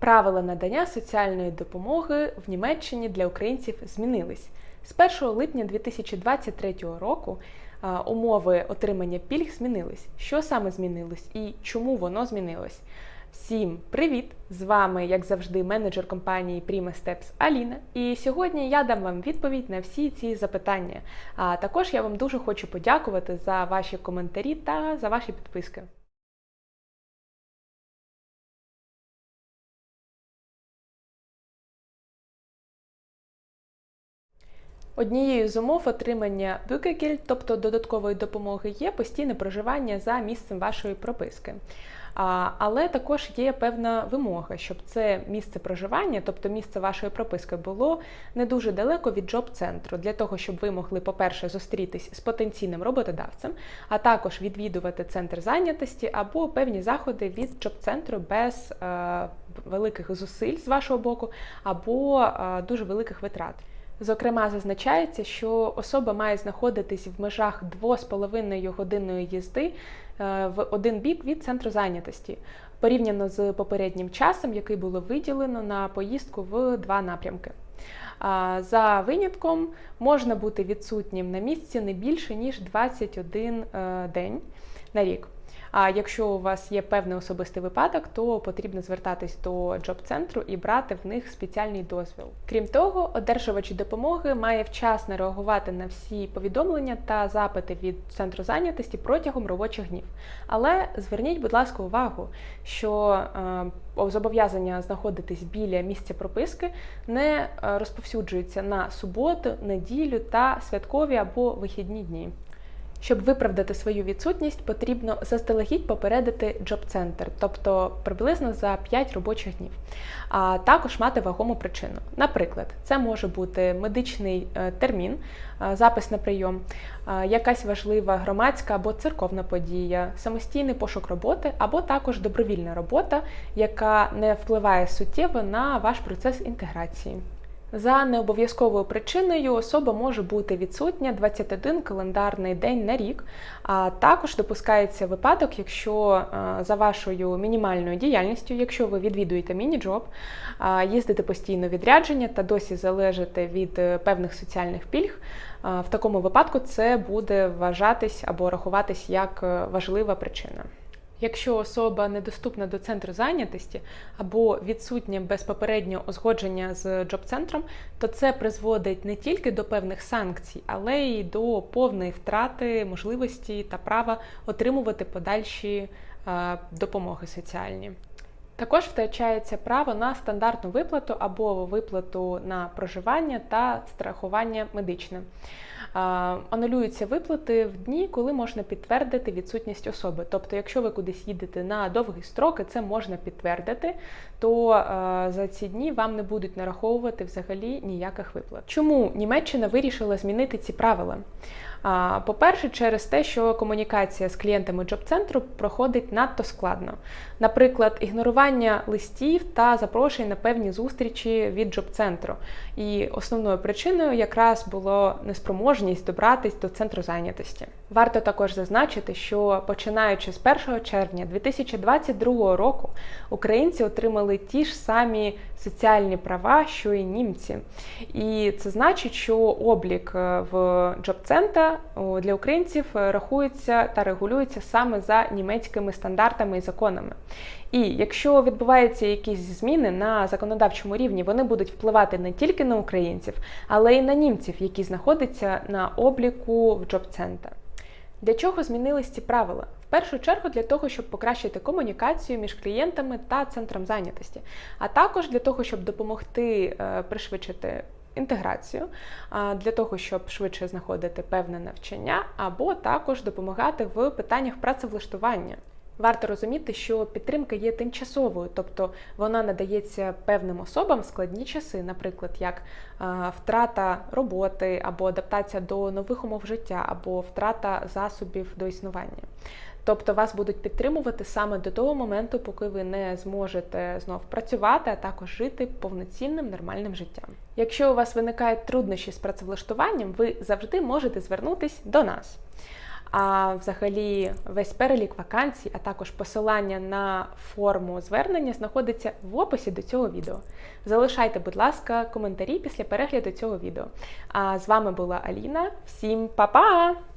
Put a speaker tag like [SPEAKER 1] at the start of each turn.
[SPEAKER 1] Правила надання соціальної допомоги в Німеччині для українців змінились. З 1 липня 2023 року умови отримання пільг змінились. Що саме змінилось і чому воно змінилось? Всім привіт! З вами, як завжди, менеджер компанії Prima Steps Аліна. І сьогодні я дам вам відповідь на всі ці запитання. А також я вам дуже хочу подякувати за ваші коментарі та за ваші підписки. Однією з умов отримання Bürgergeld, тобто додаткової допомоги, є постійне проживання за місцем вашої прописки. Але також є певна вимога, щоб це місце проживання, тобто місце вашої прописки, було не дуже далеко від джоб-центру, для того, щоб ви могли, по-перше, зустрітись з потенційним роботодавцем, а також відвідувати центр зайнятості або певні заходи від джоб-центру без е, великих зусиль з вашого боку, або е, дуже великих витрат. Зокрема, зазначається, що особа має знаходитись в межах 2,5 годинної їзди е, в один бік від центру зайнятості, порівняно з попереднім часом, який було виділено на поїздку в два напрямки. За винятком можна бути відсутнім на місці не більше ніж 21 е, день на рік. А якщо у вас є певний особистий випадок, то потрібно звертатись до джоб-центру і брати в них спеціальний дозвіл. Крім того, одержувач допомоги має вчасно реагувати на всі повідомлення та запити від центру зайнятості протягом робочих днів. Але зверніть, будь ласка, увагу, що е, зобов'язання знаходитись біля місця прописки не е, розповсюджується на суботу, неділю та святкові або вихідні дні. Щоб виправдати свою відсутність, потрібно заздалегідь попередити джоб-центр, тобто приблизно за 5 робочих днів, а також мати вагому причину. Наприклад, це може бути медичний е, термін, е, запис на прийом, е, якась важлива громадська або церковна подія, самостійний пошук роботи, або також добровільна робота, яка не впливає суттєво на ваш процес інтеграції. За необов'язковою причиною особа може бути відсутня 21 календарний день на рік, а також допускається випадок, якщо е, за вашою мінімальною діяльністю, якщо ви відвідуєте міні-джоб, їздите постійно відрядження та досі залежите від е, певних соціальних пільг, в такому випадку це буде вважатись або рахуватись як е, важлива причина. Якщо особа недоступна до центру зайнятості або відсутня без попереднього узгодження з джоб-центром, то це призводить не тільки до певних санкцій, але й до повної втрати можливості та права отримувати подальші допомоги соціальні. Також втрачається право на стандартну виплату або виплату на проживання та страхування медичне. Анулюються виплати в дні, коли можна підтвердити відсутність особи. Тобто, якщо ви кудись їдете на довгі строки, це можна підтвердити, то за ці дні вам не будуть нараховувати взагалі ніяких виплат. Чому Німеччина вирішила змінити ці правила? По-перше, через те, що комунікація з клієнтами джоб-центру проходить надто складно. Наприклад, ігнорування листів та запрошень на певні зустрічі від джоб-центру. І основною причиною якраз було неспроможність добратись до центру зайнятості. Варто також зазначити, що починаючи з 1 червня 2022 року українці отримали ті ж самі соціальні права, що і німці. І це значить, що облік е, в джоб-центра для українців е, рахується та регулюється саме за німецькими стандартами і законами. І якщо відбуваються якісь зміни на законодавчому рівні, вони будуть впливати не тільки на українців, але й на німців, які знаходяться на обліку в джоб-центр. Для чого змінились ці правила? В першу чергу для того, щоб покращити комунікацію між клієнтами та центром зайнятості, а також для того, щоб допомогти е, пришвидшити інтеграцію, для того, щоб швидше знаходити певне навчання, або також допомагати в питаннях працевлаштування. Варто розуміти, що підтримка є тимчасовою, тобто вона надається певним особам в складні часи, наприклад, як втрата роботи або адаптація до нових умов життя, або втрата засобів до існування. Тобто вас будуть підтримувати саме до того моменту, поки ви не зможете знов працювати, а також жити повноцінним нормальним життям. Якщо у вас виникають труднощі з працевлаштуванням, ви завжди можете звернутися до нас. А взагалі весь перелік вакансій, а також посилання на форму звернення знаходиться в описі до цього відео. Залишайте, будь ласка, коментарі після перегляду цього відео. А з вами була Аліна. Всім па-па!